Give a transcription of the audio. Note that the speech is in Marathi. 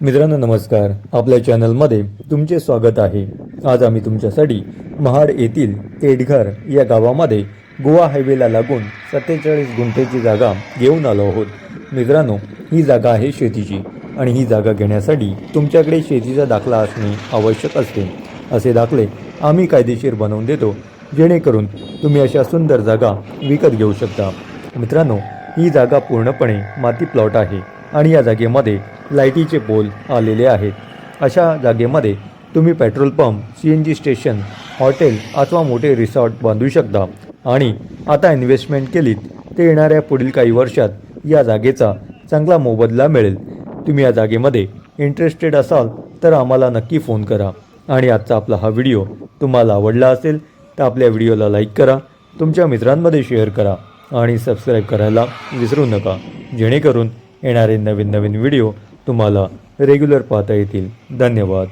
मित्रांनो नमस्कार. आपल्या चॅनलमध्ये तुमचे स्वागत आहे. आज आम्ही तुमच्यासाठी महाड येथील तेडघर या गावामध्ये गोवा हायवेला लागून सत्तेचाळीस गुंठेची जागा घेऊन आलो आहोत. मित्रांनो ही जागा आहे शेतीची आणि ही जागा घेण्यासाठी तुमच्याकडे शेतीचा दाखला असणे आवश्यक असते. असे दाखले आम्ही कायदेशीर बनवून देतो जेणेकरून तुम्ही अशा सुंदर जागा विकत घेऊ शकता. मित्रांनो ही जागा पूर्णपणे माती प्लॉट आहे. आणि या जागेमध्ये लाईटीचे पोल आलेले आहेत. अशा जागेमध्ये तुम्ही petrol pump C N G station hotel अथवा मोठे रिसॉर्ट बांधू शकता. आणि आता इन्व्हेस्टमेंट केलीत ते येणाऱ्या पुढील काही वर्षात या जागेचा चांगला मोबदला मिळेल. तुम्ही या जागेमध्ये इंटरेस्टेड असाल तर आम्हाला नक्की फोन करा. आणि आजचा आपला हा व्हिडिओ तुम्हाला आवडला असेल तर आपल्या व्हिडिओला लाईक करा. तुमच्या मित्रांमध्ये शेअर करा. आणि सबस्क्राईब करायला विसरू नका. जेणेकरून येणारे नवीन नवीन व्हिडिओ तुम्हाला रेग्युलर पाहता येतील. धन्यवाद.